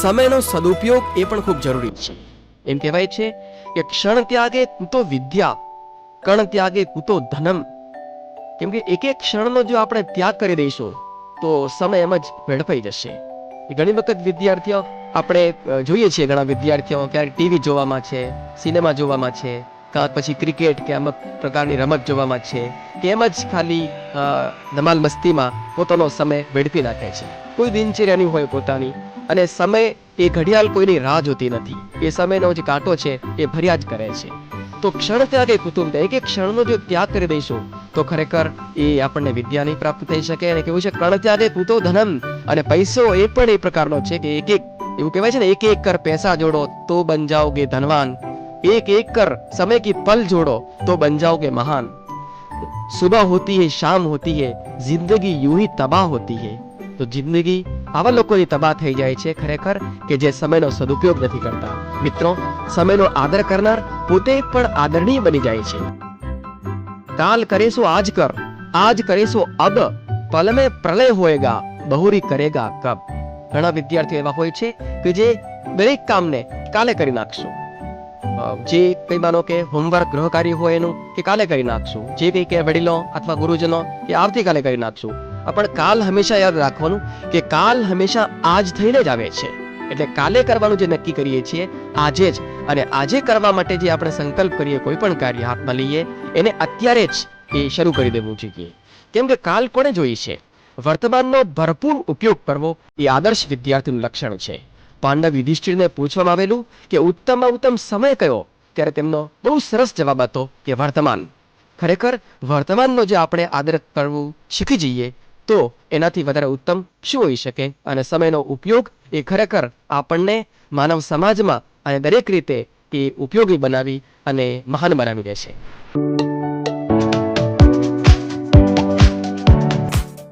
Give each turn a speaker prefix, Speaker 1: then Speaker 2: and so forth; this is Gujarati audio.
Speaker 1: સમયનો સદુપયોગ એ પણ ખૂબ જરૂરી છે. એમ કહેવાય છે કે ક્ષણ ત્યાગે કૂતો વિદ્યા, કણ ત્યાગે કૂતો ધનમ. કેમ કે એક એક ક્ષણનો જો આપણે ત્યાગ કરી દઈશું, તો સમય એમ જ વેડફાઈ જશે. ઘણી વખત વિદ્યાર્થીઓ આપણે જોઈએ છીએ ઘણા વિદ્યાર્થીઓ ક્યારેક ટીવી જોવામાં છે, સિનેમા જોવામાં છે, કાં પછી ક્રિકેટ કે અમુક પ્રકારની રમત જોવામાં છે એમ જ ખાલી ધમાલ મસ્તીમાં પોતાનો સમય વેડફી નાખે છે. કોઈ દિનચર્યાની હોય પોતાની અને સમય એ ઘડિયાળ કોઈની રાહ જોતી નથી એ સમયનો જે કાંટો છે એ ભર્યા જ કરે છે તો ક્ષણ ત્યાગે કુટુંબ એક એક ક્ષણનો જો ત્યાગ કરી દઈશું તો ખરેખર એ આપણને વિદ્યા નહીં પ્રાપ્ત થઈ શકે અને કેવું છે કણ ત્યાગે કૂતો ધનમ અને પૈસો એ પણ એ પ્રકારનો છે કે એક એક એવું કહેવાય છે ને એક એક કર પૈસા જોડો તો બન જાઓગે ધનવાન एक एक कर समय की पल जोड़ो तो बन जाओगे महान सुबह होती है शाम होती है जिंदगी यूं ही तबाह होती है તો જિંદગી આવા લોકોની તબાહ થઈ જાય છે ખરેખર કે જે સમયનો સદુપયોગ નથી કરતા. મિત્રો, સમયનો આદર કરનાર પોતે પણ આદરણીય બની જાય છે. કાલ કરેસો આજ કર, આજ કરેસો અબ પલ પ્રલય હોયગા, બહુરી કરેગા કબ. ઘણા વિદ્યાર્થીઓ એવા હોય છે કે જે દરેક કામને કાલે કરી નાખશું. જે કઈ માનો કે હોમવર્ક ગૃહકાર્ય હોય એનું કે કાલે કરી નાખશું. જે કઈ કે વડીલો અથવા ગુરુજનો કે આવતીકાલે કરી નાખશું. પણ કાલ હંમેશા યાદ રાખવાનું કે કાલ હંમેશા આજ થઈને જ આવે છે. એટલે કાલે કરવાનું જે નક્કી કરીએ છીએ, આજે જ. અને આજે કરવા માટે જે આપણે સંકલ્પ કરીએ કોઈ પણ કાર્ય હાથમાં લઈએ, એને અત્યારે જ એ શરૂ કરી દેવું જોઈએ. કેમ કે કાલ કોણે જોઈ છે? વર્તમાનનો ભરપૂર ઉપયોગ કરવો એ આદર્શ વિદ્યાર્થીનું લક્ષણ છે. પાંડવ યુધિષ્ઠિરને પૂછવામાં આવેલું કે ઉત્તમમાં ઉત્તમ સમય કયો? ત્યારે તેમનો બહુ સરસ જવાબ હતો કે વર્તમાન. ખરેખર વર્તમાનનો જે આપણે આદર કરવું શીખી જઈએ તો એનાથી વધારે ઉત્તમ શું હોઈ શકે? અને સમયનો ઉપયોગ એ ખરેખર આપણને માનવ સમાજમાં અને દરેક રીતે એ ઉપયોગી બનાવી અને મહાન બનાવી દે છે.